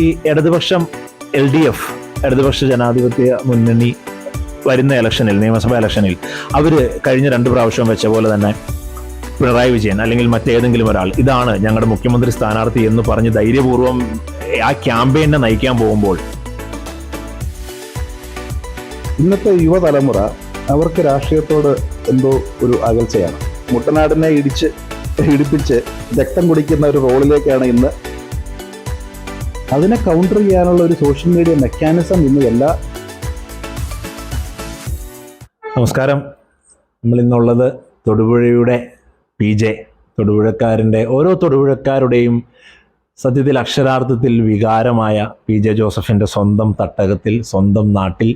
ഈ ഇടതുപക്ഷം L D F ഇടതുപക്ഷ ജനാധിപത്യ മുന്നണി വരുന്ന ഇലക്ഷനിൽ നിയമസഭാ ഇലക്ഷനിൽ അവർ കഴിഞ്ഞ രണ്ട് പ്രാവശ്യം വെച്ച പോലെ തന്നെ പിണറായി വിജയൻ അല്ലെങ്കിൽ മറ്റേതെങ്കിലും ഒരാൾ ഇതാണ് ഞങ്ങളുടെ മുഖ്യമന്ത്രി സ്ഥാനാർത്ഥി എന്ന് പറഞ്ഞ് ധൈര്യപൂർവം ആ ക്യാമ്പയിനെ നയിക്കാൻ പോകുമ്പോൾ. ഇന്നത്തെ യുവതലമുറ അവർക്ക് രാഷ്ട്രീയത്തോട് എന്തോ ഒരു അകൽച്ചയാണ്. മുട്ടനാടിനെ ഇടിച്ച് ഇടിപ്പിച്ച് രക്തം കുടിക്കുന്ന ഒരു റോളിലേക്കാണ് ഇന്ന് അതിനെ കൗണ്ടർ ചെയ്യാനുള്ള ഒരു സോഷ്യൽ മീഡിയ മെക്കാനിസം ഇന്ന് എല്ലാ നമസ്കാരം. നമ്മൾ ഇന്നുള്ളത് തൊടുപുഴയുടെ പി ജെ തൊടുപുഴക്കാരന്റെ ഓരോ തൊടുപുഴക്കാരുടെയും സത്യത്തിൽ അക്ഷരാർത്ഥത്തിൽ വികാരമായ പി ജെ ജോസഫിന്റെ സ്വന്തം തട്ടകത്തിൽ സ്വന്തം നാട്ടിൽ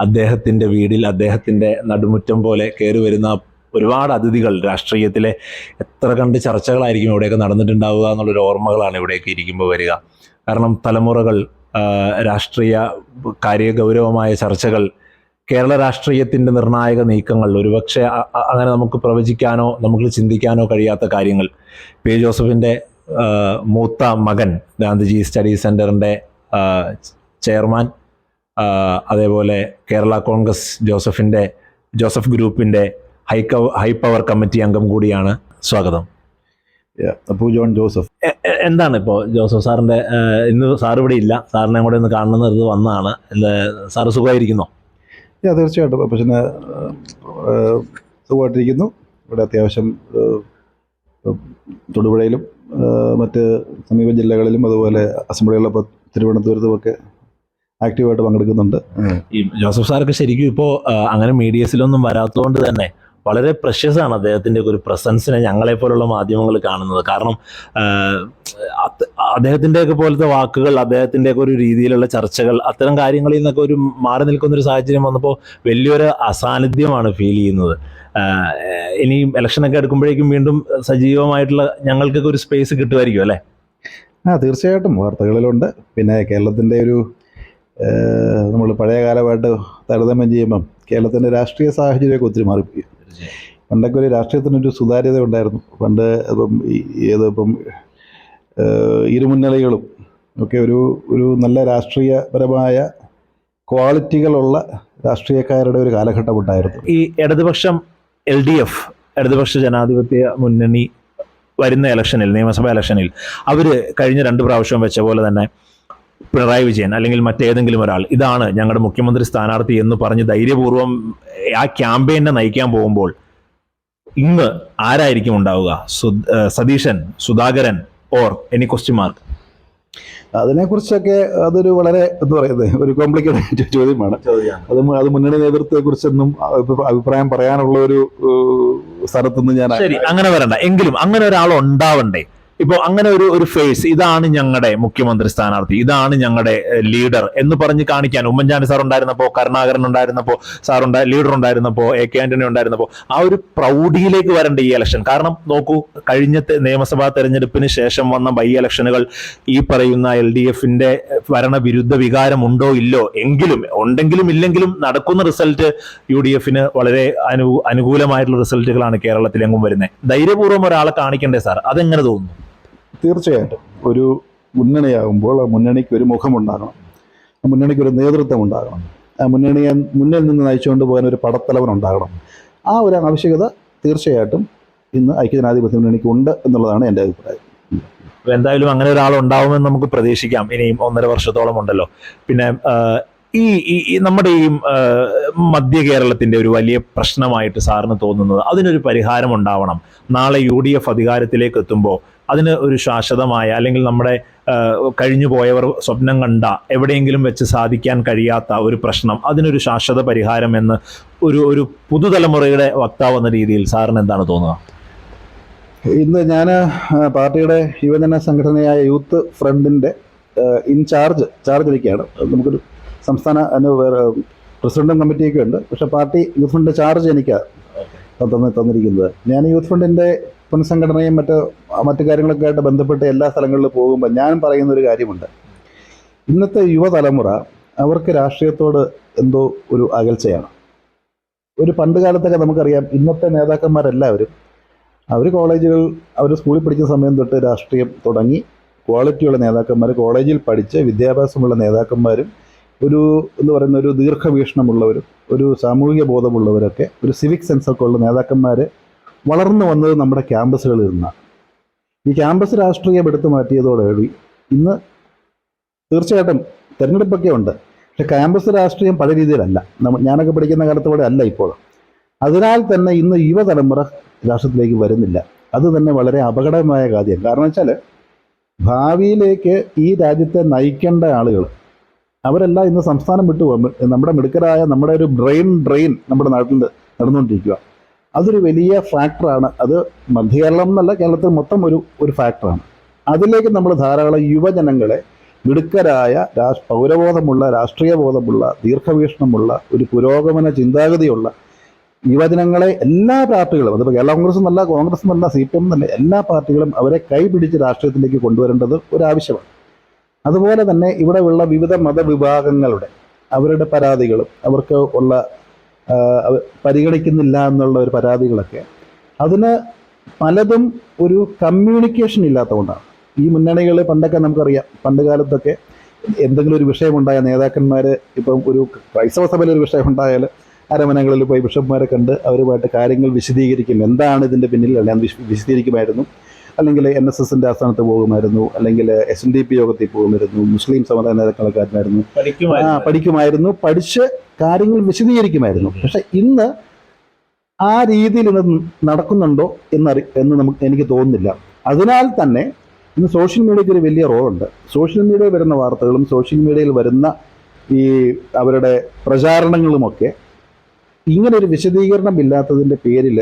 അദ്ദേഹത്തിന്റെ വീടിൽ അദ്ദേഹത്തിന്റെ നടുമുറ്റം പോലെ കയറി വരുന്ന ഒരുപാട് അതിഥികൾ രാഷ്ട്രീയത്തിലെ എത്ര കണ്ട് ചർച്ചകളായിരിക്കും ഇവിടെയൊക്കെ നടന്നിട്ടുണ്ടാവുക എന്നുള്ളൊരു ഓർമ്മകളാണ് ഇവിടെയൊക്കെ ഇരിക്കുമ്പോൾ വരിക. കാരണം തലമുറകൾ രാഷ്ട്രീയ കാര്യഗൗരവമായ ചർച്ചകൾ കേരള രാഷ്ട്രീയത്തിന്റെ നിർണായക നീക്കങ്ങൾ ഒരുപക്ഷെ അങ്ങനെ നമുക്ക് പ്രവചിക്കാനോ നമുക്ക് ചിന്തിക്കാനോ കഴിയാത്ത കാര്യങ്ങൾ. പി. ജോസഫിന്റെ മൂത്ത മകൻ ഗാന്ധിജി സ്റ്റഡി സെന്ററിന്റെ ചെയർമാൻ അതേപോലെ കേരള കോൺഗ്രസ് ജോസഫിന്റെ ജോസഫ് ഗ്രൂപ്പിന്റെ ഹൈ ഹൈ പവർ കമ്മിറ്റി അംഗം കൂടിയാണ്. സ്വാഗതം. Appu John Joseph. എന്താണ് ഇപ്പോൾ ജോസഫ് സാറിന്റെ ഇന്ന് സാർ ഇവിടെ ഇല്ല. സാറിനെ കൂടെ ഒന്ന് കാണണമെന്ന് എന്നത് വന്നതാണ്. സാറ് സുഖമായിരിക്കുന്നോ? യാ തീർച്ചയായിട്ടും. അപ്പച്ചന് സുഖമായിട്ടിരിക്കുന്നു. ഇവിടെ അത്യാവശ്യം തൊടുപുഴയിലും മറ്റ് സമീപ ജില്ലകളിലും അതുപോലെ അസംബ്ലികളിലൊപ്പം തിരുവനന്തപുരത്തുമൊക്കെ ആക്റ്റീവായിട്ട് പങ്കെടുക്കുന്നുണ്ട്. ഈ ജോസഫ് സാറൊക്കെ ശരിക്കും ഇപ്പോൾ അങ്ങനെ മീഡിയസിലൊന്നും വരാത്തതുകൊണ്ട് തന്നെ വളരെ പ്രഷ്യസ് ആണ് അദ്ദേഹത്തിന്റെ ഒരു പ്രസൻസിനെ ഞങ്ങളെ പോലുള്ള മാധ്യമങ്ങൾ കാണുന്നത്. കാരണം ആ, അത് അദ്ദേഹത്തിന്റെ ഒക്കെ പോലത്തെ വാക്കുകൾ അദ്ദേഹത്തിന്റെയൊക്കെ ഒരു രീതിയിലുള്ള ചർച്ചകൾ അത്തരം കാര്യങ്ങളിൽ നിന്നൊക്കെ ഒരു മാറി നിൽക്കുന്ന ഒരു സാഹചര്യം വന്നപ്പോൾ വലിയൊരു അസാന്നിധ്യമാണ് ഫീൽ ചെയ്യുന്നത്. ഇനി ഇലക്ഷനൊക്കെ എടുക്കുമ്പോഴേക്കും വീണ്ടും സജീവമായിട്ടുള്ള ഞങ്ങൾക്കൊക്കെ ഒരു സ്പേസ് കിട്ടുമായിരിക്കും അല്ലേ? ആ തീർച്ചയായിട്ടും. വാർത്തകളിലുണ്ട്. പിന്നെ കേരളത്തിന്റെ ഒരു നമ്മൾ പഴയ കാലമായിട്ട് താരതമ്യം ചെയ്യുമ്പം കേരളത്തിന്റെ രാഷ്ട്രീയ സാഹചര്യമൊക്കെ ഒത്തിരി മാറിപ്പോയി. പണ്ടൊക്കെ ഒരു രാഷ്ട്രീയത്തിനൊരു സുതാര്യത ഉണ്ടായിരുന്നു. പണ്ട് ഇപ്പം ഈ- ഏത് ഇപ്പം ഇരുമുന്നണികളും ഒക്കെ ഒരു ഒരു നല്ല രാഷ്ട്രീയപരമായ ക്വാളിറ്റികളുള്ള രാഷ്ട്രീയക്കാരുടെ ഒരു കാലഘട്ടം ഉണ്ടായിരുന്നു. ഈ ഇടതുപക്ഷം എൽ ഡി എഫ് ഇടതുപക്ഷ ജനാധിപത്യ മുന്നണി വരുന്ന ഇലക്ഷനിൽ നിയമസഭാ ഇലക്ഷനിൽ അവർ കഴിഞ്ഞ രണ്ട് പ്രാവശ്യം വെച്ച പോലെ തന്നെ പിണറായി വിജയൻ അല്ലെങ്കിൽ മറ്റേതെങ്കിലും ഒരാൾ ഇതാണ് ഞങ്ങളുടെ മുഖ്യമന്ത്രി സ്ഥാനാർത്ഥി എന്ന് പറഞ്ഞ് ധൈര്യപൂർവം ആ ക്യാമ്പയിനെ നയിക്കാൻ പോകുമ്പോൾ ഇന്ന് ആരായിരിക്കും ഉണ്ടാവുക? Satheesan Sudhakaran or any question mark അതിനെക്കുറിച്ചൊക്കെ അതൊരു വളരെ എന്താ പറയുന്നത് ഒരു കോംപ്ലിക്കേറ്റഡ് ചോദ്യമാണ്. അത് അത് മുന്നണി നേതൃത്വത്തെക്കുറിച്ചൊന്നും കുറിച്ചൊന്നും അഭിപ്രായം പറയാനുള്ള ഒരു സ്ഥലത്തുനിന്ന് സ്ഥലത്തൊന്നും ഞാൻ അങ്ങനെ വരണ്ട. എങ്കിലും അങ്ങനെ ഒരാൾ ഉണ്ടാവണ്ടേ? ഇപ്പോൾ അങ്ങനെ ഒരു ഒരു ഫേസ് ഇതാണ് ഞങ്ങളുടെ മുഖ്യമന്ത്രി സ്ഥാനാർത്ഥി ഇതാണ് ഞങ്ങളുടെ ലീഡർ എന്ന് പറഞ്ഞ് കാണിക്കാൻ ഉമ്മൻചാണ്ടി സാർ ഉണ്ടായിരുന്നപ്പോൾ കരുണാകരൻ ഉണ്ടായിരുന്നപ്പോൾ സാർ ഉണ്ടായി ലീഡർ ഉണ്ടായിരുന്നപ്പോൾ എ കെ ആന്റണി ഉണ്ടായിരുന്നപ്പോൾ ആ ഒരു പ്രൗഢിയിലേക്ക് വരേണ്ട ഈ ഇലക്ഷൻ കാരണം നോക്കൂ കഴിഞ്ഞ നിയമസഭാ തെരഞ്ഞെടുപ്പിന് ശേഷം വന്ന ബൈ ഇലക്ഷനുകൾ ഈ പറയുന്ന എൽ ഡി എഫിന്റെ ഭരണവിരുദ്ധ വികാരം ഉണ്ടോ ഇല്ലോ? എങ്കിലും ഉണ്ടെങ്കിലും ഇല്ലെങ്കിലും നടക്കുന്ന റിസൾട്ട് യു ഡി എഫിന് വളരെ അനു അനുകൂലമായിട്ടുള്ള റിസൾട്ടുകളാണ് കേരളത്തിലെങ്ങും വരുന്നത് ധൈര്യപൂർവം ഒരാളെ കാണിക്കണ്ടേ സാർ അതെങ്ങനെ തോന്നുന്നു? തീർച്ചയായിട്ടും ഒരു മുന്നണിയാകുമ്പോൾ ആ മുന്നണിക്ക് ഒരു മുഖമുണ്ടാകണം. ആ മുന്നണിക്ക് ഒരു നേതൃത്വം ഉണ്ടാകണം ആ മുന്നണിയെ മുന്നിൽ നിന്ന് നയിച്ചുകൊണ്ട് പോകാൻ ഒരു പടത്തലവൻ ഉണ്ടാകണം ആ ഒരു ആവശ്യകത തീർച്ചയായിട്ടും ഇന്ന് ഐക്യജനാധിപത്യ മുന്നണിക്ക് ഉണ്ട് എന്നുള്ളതാണ് എന്റെ അഭിപ്രായം. എന്തായാലും അങ്ങനെ ഒരാൾ ഉണ്ടാവുമെന്ന് നമുക്ക് പ്രതീക്ഷിക്കാം. ഇനിയും ഒന്നര വർഷത്തോളം ഉണ്ടല്ലോ. പിന്നെ ഈ- ഈ നമ്മുടെ ഈ മധ്യ കേരളത്തിന്റെ ഒരു വലിയ പ്രശ്നമായിട്ട് സാറിന് തോന്നുന്നത് അതിനൊരു പരിഹാരം ഉണ്ടാവണം. നാളെ യു ഡി എഫ് അധികാരത്തിലേക്ക് എത്തുമ്പോൾ അതിന് ഒരു ശാശ്വതമായ അല്ലെങ്കിൽ നമ്മുടെ കഴിഞ്ഞു പോയവർ സ്വപ്നം കണ്ട എവിടെയെങ്കിലും വെച്ച് സാധിക്കാൻ കഴിയാത്ത ഒരു പ്രശ്നം അതിനൊരു ശാശ്വത പരിഹാരം എന്ന് ഒരു ഒരു പുതുതലമുറയുടെ വക്താവ് എന്ന രീതിയിൽ സാറിന് എന്താണ് തോന്നുക? ഇന്ന് ഞാൻ പാർട്ടിയുടെ യുവജന സംഘടനയായ യൂത്ത് ഫ്രണ്ടിന്റെ ഇൻചാർജ് ചാർജ് ഇരിക്കുകയാണ്. നമുക്കൊരു സംസ്ഥാന പ്രസിഡന്റും കമ്മിറ്റിയൊക്കെ ഉണ്ട്. പക്ഷേ പാർട്ടി യൂത്ത് ഫ്രണ്ട് ചാർജ് എനിക്കാണ് തന്ന് തന്നിരിക്കുന്നത്. ഞാൻ യൂത്ത് ഫണ്ടിന്റെ പുനഃസംഘടനയും മറ്റ് മറ്റു കാര്യങ്ങളൊക്കെ ആയിട്ട് ബന്ധപ്പെട്ട് എല്ലാ സ്ഥലങ്ങളിലും പോകുമ്പോൾ ഞാൻ പറയുന്ന ഒരു കാര്യമുണ്ട്. ഇന്നത്തെ യുവതലമുറ അവർക്ക് രാഷ്ട്രീയത്തോട് എന്തോ ഒരു അകൽച്ചയാണ്. ഒരു പണ്ട് കാലത്തൊക്കെ നമുക്കറിയാം ഇന്നത്തെ നേതാക്കന്മാരെല്ലാവരും അവർ കോളേജുകൾ അവർ സ്കൂളിൽ പഠിക്കുന്ന സമയം തൊട്ട് രാഷ്ട്രീയം തുടങ്ങി ക്വാളിറ്റിയുള്ള നേതാക്കന്മാർ കോളേജിൽ പഠിച്ച് വിദ്യാഭ്യാസമുള്ള നേതാക്കന്മാരും ഒരു എന്ന് പറയുന്ന ഒരു ദീർഘവീക്ഷണമുള്ളവരും ഒരു സാമൂഹിക ബോധമുള്ളവരൊക്കെ ഒരു സിവിക് സെൻസൊക്കെ ഉള്ള നേതാക്കന്മാർ വളർന്നു വന്നത് നമ്മുടെ ക്യാമ്പസുകളിൽ നിന്നാണ്. ഈ ക്യാമ്പസ് രാഷ്ട്രീയം എടുത്തു മാറ്റിയതോടുകൂടി ഇന്ന് തീർച്ചയായിട്ടും തിരഞ്ഞെടുപ്പൊക്കെ ഉണ്ട്. പക്ഷെ ക്യാമ്പസ് രാഷ്ട്രീയം പല രീതിയിലല്ല. നമ്മൾ ഞാനൊക്കെ പഠിക്കുന്ന കാലത്തോടെ അല്ല ഇപ്പോൾ. അതിനാൽ തന്നെ ഇന്ന് യുവതലമുറ രാഷ്ട്രത്തിലേക്ക് വരുന്നില്ല. അത് തന്നെ വളരെ അപകടമായ കാര്യം. കാരണം വെച്ചാൽ ഭാവിയിലേക്ക് ഈ രാജ്യത്തെ നയിക്കേണ്ട ആളുകൾ അവരെല്ലാം ഇന്ന് സംസ്ഥാനം വിട്ടു നമ്മുടെ മിടുക്കരായ നമ്മുടെ ഒരു ബ്രെയിൻ ഡ്രെയിൻ നമ്മുടെ നാട്ടിൽ നടന്നുകൊണ്ടിരിക്കുക. അതൊരു വലിയ ഫാക്ടറാണ് അത് മധ്യകേരളം എന്നല്ല കേരളത്തിൽ മൊത്തം ഒരു ഒരു ഫാക്ടറാണ് അതിലേക്ക് നമ്മൾ ധാരാളം യുവജനങ്ങളെ മിടുക്കരായ രാഷ് പൗരബോധമുള്ള രാഷ്ട്രീയ ബോധമുള്ള ദീർഘവീക്ഷണമുള്ള ഒരു പുരോഗമന ചിന്താഗതിയുള്ള യുവജനങ്ങളെ എല്ലാ പാർട്ടികളും അതിപ്പോൾ കേരള കോൺഗ്രസ് എന്നല്ല കോൺഗ്രസ് എന്നല്ല സി പി എം എന്നല്ല എല്ലാ പാർട്ടികളും അവരെ കൈപിടിച്ച് രാഷ്ട്രീയത്തിലേക്ക് കൊണ്ടുവരേണ്ടത് ഒരാവശ്യമാണ്. അതുപോലെ തന്നെ ഇവിടെയുള്ള വിവിധ മതവിഭാഗങ്ങളുടെ അവരുടെ പരാതികളും അവർക്ക് ഉള്ള പരിഗണിക്കുന്നില്ല എന്നുള്ള ഒരു പരാതികളൊക്കെ. അതിന് പലതും ഒരു കമ്മ്യൂണിക്കേഷൻ ഇല്ലാത്തതുകൊണ്ടാണ്. ഈ മുന്നണികൾ പണ്ടൊക്കെ നമുക്കറിയാം പണ്ട് കാലത്തൊക്കെ എന്തെങ്കിലും ഒരു വിഷയമുണ്ടായ നേതാക്കന്മാർ ഇപ്പം ഒരു ക്രൈസ്തവ സഭയിൽ ഒരു വിഷയമുണ്ടായാൽ അരമനകളിൽ പോയി ബിഷപ്പ്മാരെ കണ്ട് അവരുമായിട്ട് കാര്യങ്ങൾ വിശദീകരിക്കും. എന്താണ് ഇതിന്റെ പിന്നിൽ വിശ- വിശദീകരിക്കുമായിരുന്നു. അല്ലെങ്കിൽ എൻ എസ് എസിന്റെ ആസ്ഥാനത്ത് പോകുമായിരുന്നു അല്ലെങ്കിൽ എസ് എൻ ഡി പി യോഗത്തിൽ പോകുമായിരുന്നു മുസ്ലിം സമുദായ നേതാക്കളക്കാരനായിരുന്നു ആ പഠിക്കുമായിരുന്നു. പഠിച്ച് കാര്യങ്ങൾ വിശദീകരിക്കുമായിരുന്നു. പക്ഷെ ഇന്ന് ആ രീതിയിൽ ഇന്ന് നടക്കുന്നുണ്ടോ എന്നറി എന്ന് നമുക്ക് എനിക്ക് തോന്നുന്നില്ല. അതിനാൽ തന്നെ ഇന്ന് സോഷ്യൽ മീഡിയയ്ക്ക് ഒരു വലിയ റോളുണ്ട്. സോഷ്യൽ മീഡിയയിൽ വരുന്ന വാർത്തകളും സോഷ്യൽ മീഡിയയിൽ വരുന്ന ഈ അവരുടെ പ്രചാരണങ്ങളുമൊക്കെ ഇങ്ങനെ ഒരു വിശദീകരണം ഇല്ലാത്തതിന്റെ പേരിൽ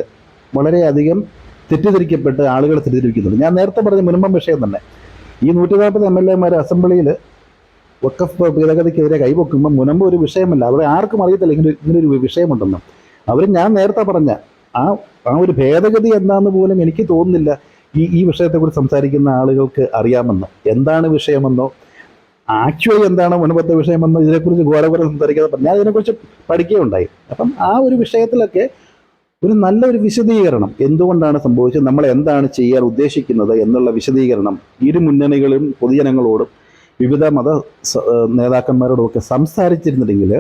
വളരെയധികം തെറ്റിദ്ധരിക്കപ്പെട്ട് ആളുകൾ തെറ്റിദ്ധരിക്കുന്നുണ്ട് ഞാൻ നേരത്തെ പറഞ്ഞ മിനിമം വിഷയം തന്നെ. ഈ നൂറ്റി നാൽപ്പത് എം എൽ എമാർ അസംബ്ലിയിൽ വക്കഫ് ഭേദഗതിക്കെതിരെ കൈവെക്കുമ്പോൾ മുനമ്പ് ഒരു വിഷയമല്ല. അവരെ ആർക്കും അറിയത്തില്ല. ഇങ്ങനെ ഇങ്ങനെ ഒരു വിഷയമുണ്ടെന്ന്. അവർ ഞാൻ നേരത്തെ പറഞ്ഞ ആ ആ ഒരു ഭേദഗതി എന്താന്ന് പോലും എനിക്ക് തോന്നുന്നില്ല ഈ ഈ വിഷയത്തെക്കുറിച്ച് സംസാരിക്കുന്ന ആളുകൾക്ക് അറിയാമെന്ന്. എന്താണ് വിഷയമെന്നോ ആക്ച്വലി എന്താണ് മുൻപത്തെ വിഷയമെന്നോ ഇതിനെക്കുറിച്ച് ഘോരഘോരം സംസാരിക്കാതെ. ഞാൻ ഇതിനെക്കുറിച്ച് പഠിക്കുകയുണ്ടായി. അപ്പം ആ ഒരു വിഷയത്തിലൊക്കെ ഒരു നല്ലൊരു വിശദീകരണം. എന്തുകൊണ്ടാണ് സംഭവിച്ചത്? നമ്മൾ എന്താണ് ചെയ്യാൻ ഉദ്ദേശിക്കുന്നത് എന്നുള്ള വിശദീകരണം ഇരു മുന്നണികളും പൊതുജനങ്ങളോടും വിവിധ മത നേതാക്കന്മാരോടുമൊക്കെ സംസാരിച്ചിരുന്നില്ലെങ്കിൽ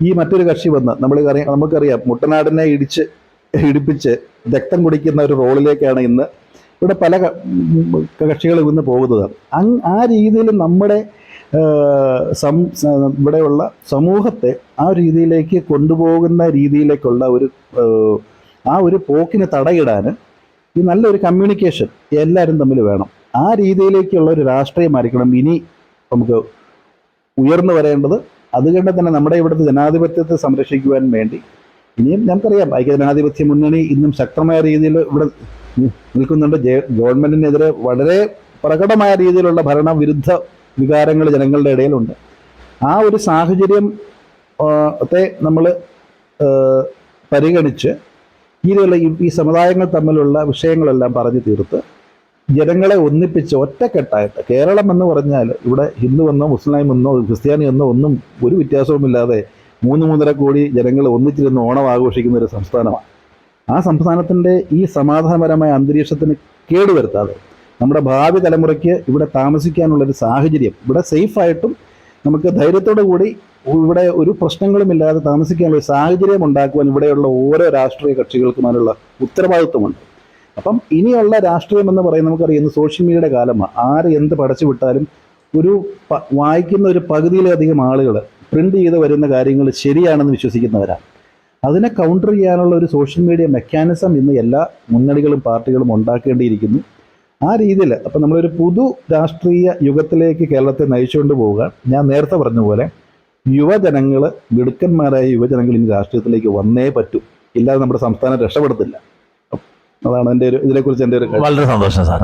ഈ മറ്റൊരു കക്ഷി വന്ന് നമ്മൾ നമുക്കറിയാം മുട്ടനാടിനെ ഇടിച്ച് ഇടിപ്പിച്ച് രക്തം കുടിക്കുന്ന ഒരു റോളിലേക്കാണ് ഇന്ന് ഇവിടെ പല കക്ഷികളും ഇന്ന് പോകുന്നത്. ആ രീതിയിൽ നമ്മുടെ സം ഇവിടെയുള്ള സമൂഹത്തെ ആ രീതിയിലേക്ക് കൊണ്ടുപോകുന്ന രീതിയിലേക്കുള്ള ഒരു ആ ഒരു പോക്കിന് തടയിടാൻ ഈ നല്ലൊരു കമ്മ്യൂണിക്കേഷൻ എല്ലാവരും തമ്മിൽ വേണം. ആ രീതിയിലേക്കുള്ള ഒരു രാഷ്ട്രീയമായിരിക്കണം. ഇനി നമുക്ക് ഉയർന്നു വരേണ്ടത് അതുകൊണ്ട് തന്നെ നമ്മുടെ ഇവിടുത്തെ ജനാധിപത്യത്തെ സംരക്ഷിക്കുവാൻ വേണ്ടി ഇനിയും നമുക്കറിയാം ഐക്യ ജനാധിപത്യ മുന്നണി ഇന്നും ശക്തമായ രീതിയിൽ ഇവിടെ നിൽക്കുന്നുണ്ട്. ഗവൺമെന്റിനെതിരെ വളരെ പ്രകടമായ രീതിയിലുള്ള ഭരണവിരുദ്ധ വികാരങ്ങൾ ജനങ്ങളുടെ ഇടയിലുണ്ട്. ആ ഒരു സാഹചര്യം ത്തെ നമ്മൾ പരിഗണിച്ച് ഇതിലുള്ള ഈ- സമുദായങ്ങൾ തമ്മിലുള്ള വിഷയങ്ങളെല്ലാം പറഞ്ഞു തീർത്ത് ജനങ്ങളെ ഒന്നിപ്പിച്ച് ഒറ്റക്കെട്ടായിട്ട് കേരളം എന്ന് പറഞ്ഞാൽ ഇവിടെ ഹിന്ദു എന്നോ മുസ്ലിം എന്നോ ക്രിസ്ത്യാനി എന്നോ ഒന്നും ഒരു വ്യത്യാസവുമില്ലാതെ മൂന്ന് മൂന്നര കോടി ജനങ്ങൾ ഒന്നിച്ചിരുന്ന് ഓണം ആഘോഷിക്കുന്ന ഒരു സംസ്ഥാനമാണ്. ആ സംസ്ഥാനത്തിന്റെ ഈ സമാധാനപരമായ അന്തരീക്ഷത്തിന് കേടുവരുത്താതെ നമ്മുടെ ഭാവി തലമുറയ്ക്ക് ഇവിടെ താമസിക്കാനുള്ളൊരു സാഹചര്യം ഇവിടെ സേഫായിട്ടും നമുക്ക് ധൈര്യത്തോടു കൂടി ഇവിടെ ഒരു പ്രശ്നങ്ങളുമില്ലാതെ താമസിക്കാനുള്ള സാഹചര്യം ഉണ്ടാക്കുവാൻ ഇവിടെയുള്ള ഓരോ രാഷ്ട്രീയ കക്ഷികൾക്കും അതിനുള്ള ഉത്തരവാദിത്വമുണ്ട്. അപ്പം ഇനിയുള്ള രാഷ്ട്രീയം എന്ന് പറയുന്നത് നമുക്കറിയാം സോഷ്യൽ മീഡിയയുടെ കാലമാണ്. ആര് എന്ത് പടച്ചു വിട്ടാലും ഒരു വായിക്കുന്ന ഒരു പകുതിയിലധികം ആളുകൾ പ്രിന്റ് ചെയ്ത് വരുന്ന കാര്യങ്ങൾ ശരിയാണെന്ന് വിശ്വസിക്കുന്നവരാണ്. അതിനെ കൗണ്ടർ ചെയ്യാനുള്ള ഒരു സോഷ്യൽ മീഡിയ മെക്കാനിസം ഇന്ന് എല്ലാ മുന്നണികളും പാർട്ടികളും ഉണ്ടാക്കേണ്ടിയിരിക്കുന്നു. ആ രീതിയിൽ അപ്പം നമ്മളൊരു പുതു രാഷ്ട്രീയ യുഗത്തിലേക്ക് കേരളത്തെ നയിച്ചുകൊണ്ട് പോവുക. ഞാൻ നേരത്തെ പറഞ്ഞ പോലെ യുവജനങ്ങൾ മിടുക്കന്മാരായ യുവജനങ്ങൾ ഇനി രാഷ്ട്രീയത്തിലേക്ക് വന്നേ പറ്റൂ. ഇല്ലാതെ നമ്മുടെ സംസ്ഥാനം രക്ഷപ്പെടത്തില്ല. അതാണ് എന്റെ ഒരു ഇതിനെക്കുറിച്ച് എന്റെ ഒരു വളരെ സന്തോഷം സാർ